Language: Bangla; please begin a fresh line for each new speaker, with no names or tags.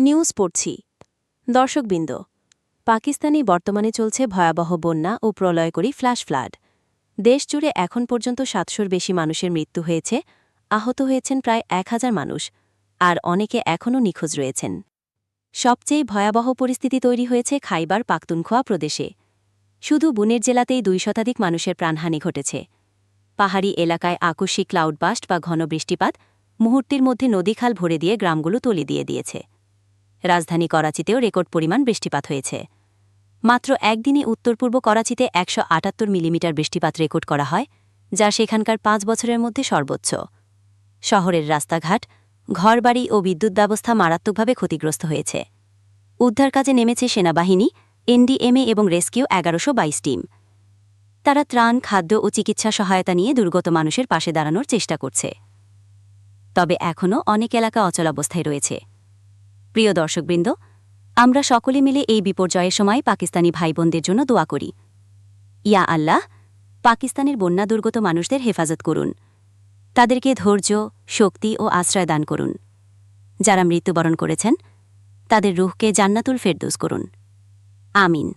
নিউজ পড়ছি। দর্শকবৃন্দ, পাকিস্তানে বর্তমানে চলছে ভয়াবহ বন্যা ও প্রলয়করী ফ্ল্যাশ ফ্লাড। দেশজুড়ে এখন পর্যন্ত সাতশোর বেশি মানুষের মৃত্যু হয়েছে, আহত হয়েছেন প্রায় এক হাজার মানুষ, আর অনেকে এখনও নিখোঁজ রয়েছেন। সবচেয়ে ভয়াবহ পরিস্থিতি তৈরি হয়েছে খাইবার পাখতুনখোয়া প্রদেশে। শুধু বুনের জেলাতেই দুই শতাধিক মানুষের প্রাণহানি ঘটেছে। পাহাড়ি এলাকায় আকস্মিক ক্লাউডবাস্ট বা ঘন বৃষ্টিপাত মুহূর্তের মধ্যে নদীখাল ভরে দিয়ে গ্রামগুলো তলি দিয়ে দিয়েছে। রাজধানী করাচিতেও রেকর্ড পরিমাণ বৃষ্টিপাত হয়েছে। মাত্র একদিনে উত্তর পূর্ব করাচিতে একশো আটাত্তর মিলিমিটার বৃষ্টিপাত রেকর্ড করা হয়, যা সেখানকার পাঁচ বছরের মধ্যে সর্বোচ্চ। শহরের রাস্তাঘাট, ঘরবাড়ি ও বিদ্যুৎ ব্যবস্থা মারাত্মকভাবে ক্ষতিগ্রস্ত হয়েছে। উদ্ধার কাজে নেমেছে সেনাবাহিনী, এনডিএমএ এবং রেস্কিউ এগারোশো বাইশ টিম। তারা ত্রাণ, খাদ্য ও চিকিৎসা সহায়তা নিয়ে দুর্গত মানুষের পাশে দাঁড়ানোর চেষ্টা করছে। তবে এখনও অনেক এলাকা অচলাবস্থায় রয়েছে। প্রিয় দর্শকবৃন্দ, আমরা সকলে মিলে এই বিপর্যয়ের সময় পাকিস্তানি ভাইবোনদের জন্য দোয়া করি। ইয়া আল্লাহ, পাকিস্তানের বন্যা দুর্গত মানুষদের হেফাজত করুন। তাদেরকে ধৈর্য, শক্তি ও আশ্রয় দান করুন। যারা মৃত্যুবরণ করেছেন, তাদের রুহকে জান্নাতুল ফেরদোস করুন। আমিন।